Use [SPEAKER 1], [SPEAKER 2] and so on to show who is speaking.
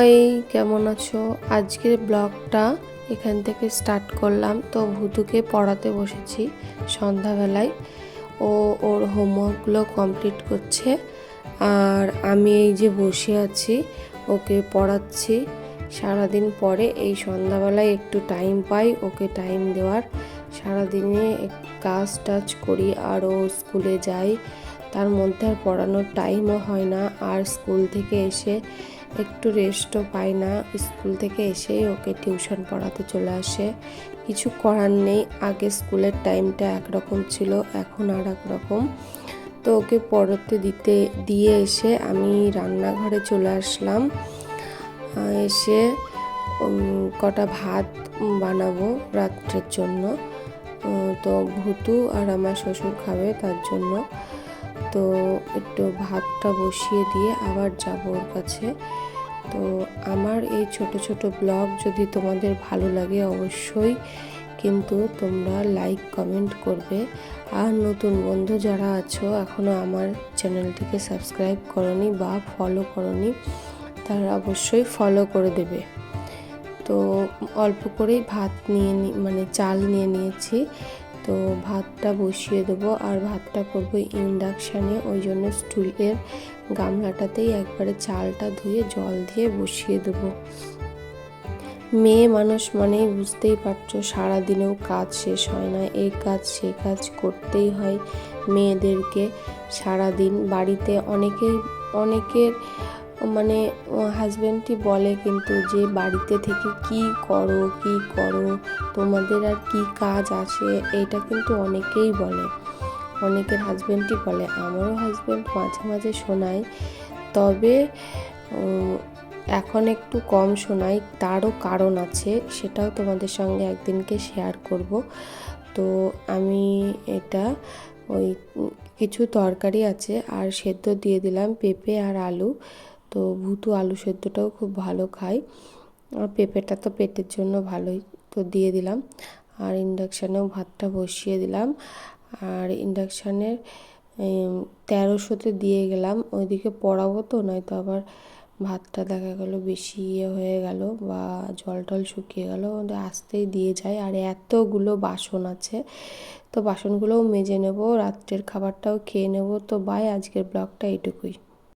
[SPEAKER 1] High, কেমন আছো? আজকের ব্লগটা এখান থেকে স্টার্ট করলাম। তো ভুতুকে পড়াতে বসেছি সন্ধ্যাবেলায়। ও ওর হোমওয়ার্কগুলো কমপ্লিট করছে। আর আমি এই যে বসে আছি, ওকে পড়াচ্ছি। সারাদিন পরে এই সন্ধ্যাবেলায় একটু টাইম পাই, ওকে টাইম দেওয়ার। সারাদিনে কাজ টাজ করি, আর ও স্কুলে যাই তার মধ্যে আর পড়ানোর টাইমও হয় না। আর স্কুল থেকে এসে একটু রেস্টও পাই না। স্কুল থেকে এসেই ওকে টিউশন পড়াতে চলে আসে। কিছু করার নেই। আগে স্কুলের টাইমটা একরকম ছিল, এখন আর এক রকম তো ওকে পড়তে দিতে, দিয়ে এসে আমি রান্নাঘরে চলে আসলাম। এসে কটা ভাত বানাবো রাত্রের জন্য। তো ভুতু আর আমার শ্বশুর খাবে তার জন্য। তো একটু ভাতটা বসিয়ে দিয়ে আবার যাব ওর কাছে। তো আমার এই ছোট ছোট ব্লগ যদি তোমাদের ভালো লাগে অবশ্যই কিন্তু তোমরা লাইক কমেন্ট করবে। আর নতুন বন্ধু যারা আছো এখনও আমার চ্যানেলটিকে সাবস্ক্রাইব করনি বা ফলো করনি, তারা অবশ্যই ফলো করে দেবে। তো অল্প করেই ভাত নিয়ে মানে চাল নিয়ে নিয়েছি। তো ভাতটা বসিয়ে দেবো আর ভাতটা করব ইন্ডাকশানে ওই জন্য স্টুলের গামলাটাতেই একবারে চালটা ধুয়ে জল দিয়ে বসিয়ে দেবো। মেয়ে মানুষ মানেই বুঝতেই পারছ, সারাদিনেও কাজ শেষ হয় না। এই কাজ, সে কাজ করতেই হয় মেয়েদেরকে সারাদিন। বাড়িতে অনেকেই, অনেকের মানে হাজব্যান্ডটি বলে কিন্তু যে বাড়িতে থেকে কি করো কি করো, তোমাদের আর কি কাজ আছে, এটা কিন্তু অনেকেই বলে। অনেকের হাজব্যান্ডই বলে, আমারও হাজব্যান্ড মাঝে মাঝে শোনায়। তবে এখন একটু কম শোনাই তারও কারণ আছে, সেটাও তোমাদের সঙ্গে একদিনকে শেয়ার করব। তো আমি এটা ওই, কিছু তরকারি আছে, আর সেদ্ধ দিয়ে দিলাম পেঁপে আর আলু। তো ভুতু আলু সেদ্ধটাও খুব ভালো খায়। আর পেঁপেটা তো পেটের জন্য ভালোই তো দিয়ে দিলাম। আর ইন্ডাকশানেও ভাতটা বসিয়ে দিলাম। আর ইন্ডাকশানের তেরোশোতে দিয়ে গেলাম। ওইদিকে পড়াবো তো, নয়তো আবার ভাতটা দেখা গেলো বেশি ইয়ে হয়ে গেল বা জল টল শুকিয়ে গেল। আসতেই দিয়ে যায়। আর এতগুলো বাসন আছে। তো বাসনগুলোও মেজে নেব, রাত্রের খাবারটাও খেয়ে নেব। তো বাই, আজকের ব্লগটা এইটুকুই।